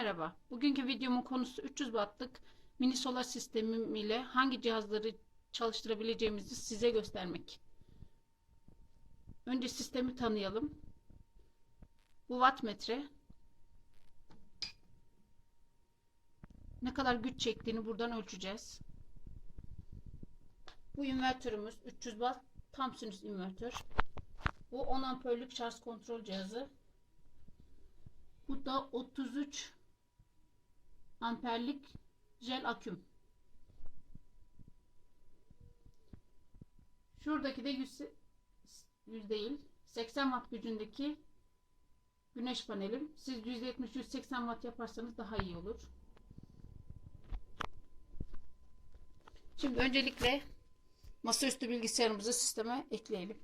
Merhaba. Bugünkü videomun konusu 300 wattlık mini solar sistemim ile hangi cihazları çalıştırabileceğimizi size göstermek. Önce sistemi tanıyalım. Bu wattmetre. Ne kadar güç çektiğini buradan ölçeceğiz. Bu invertörümüz 300 watt tam sinüs invertör. Bu 10 amperlik şarj kontrol cihazı. Bu da 33 amperlik jel aküm. Şuradaki de 100, 100 değil 80 watt gücündeki güneş panelim. Siz %70-180 watt yaparsanız daha iyi olur. Şimdi öncelikle masaüstü bilgisayarımızı sisteme ekleyelim.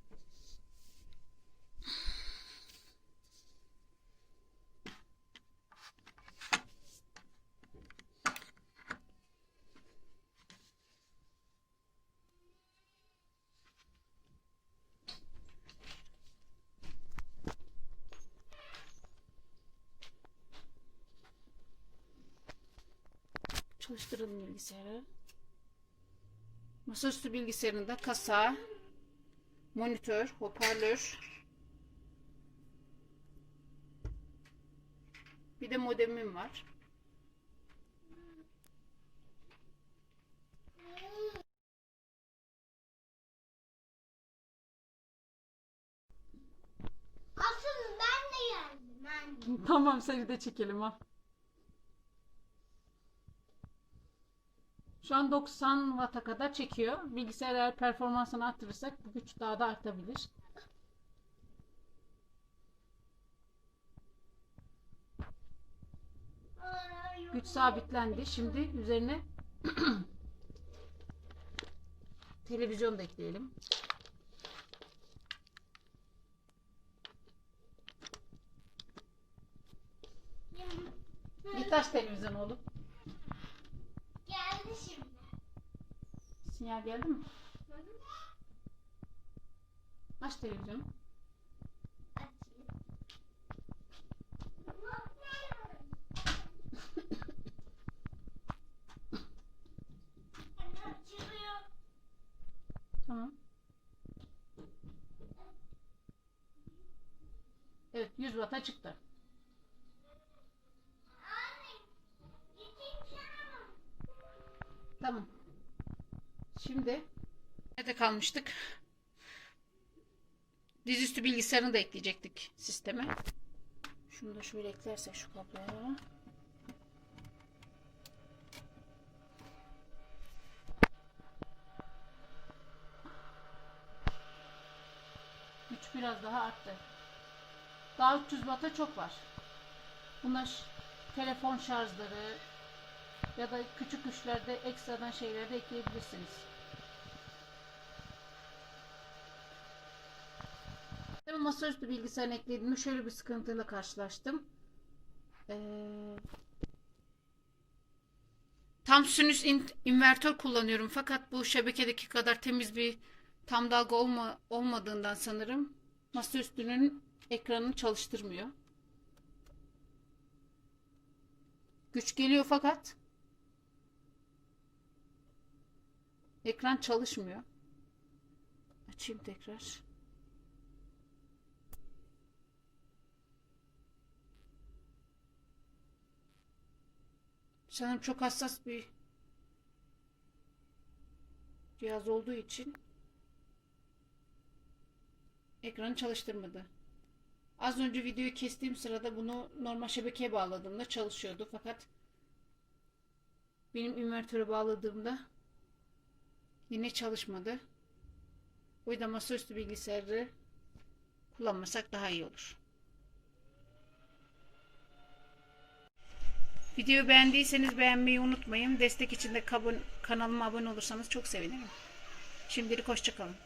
Çalıştıralım bilgisayarı. Masaüstü bilgisayarında kasa, monitör, hoparlör, bir de modemim var. Asıl ben de geldim anne. Tamam seni de çekelim ha. Şu an 90 Watt'a kadar çekiyor. Bilgisayar eğer performansını arttırırsak bu güç daha da artabilir. Güç sabitlendi. Şimdi üzerine televizyon da ekleyelim. Bir taş televizyon oğlum. Geldi şimdi. Sinyal geldi mi? Aç televizyonu. Tamam. Evet 100 Watt'a çıktı. Tamam. Şimdi nerede kalmıştık? Dizüstü bilgisayarını da ekleyecektik sisteme. Şunu da şöyle eklersek şu kabloya. Güç biraz daha arttı. Daha 300 Watt'a çok var. Bunlar telefon şarjları, ya da küçük güçlerde ekstradan şeyler de ekleyebilirsiniz. Tabii masaüstü bilgisayarına eklediğimde şöyle bir sıkıntıyla karşılaştım. Ee, tam sinüs in- invertör kullanıyorum fakat bu şebekedeki kadar temiz bir tam dalga olma, olmadığından sanırım masaüstünün ekranını çalıştırmıyor. Güç geliyor fakat Ekran çalışmıyor. Açayım tekrar. Sanırım çok hassas bir cihaz olduğu için ekranı çalıştırmadı. Az önce videoyu kestiğim sırada bunu normal şebekeye bağladığımda çalışıyordu fakat benim invertöre bağladığımda Yine çalışmadı. O yüzden masaüstü bilgisayarı kullanmasak daha iyi olur. Videoyu beğendiyseniz beğenmeyi unutmayın. Destek için de kanalıma abone olursanız çok sevinirim. Şimdilik hoşçakalın.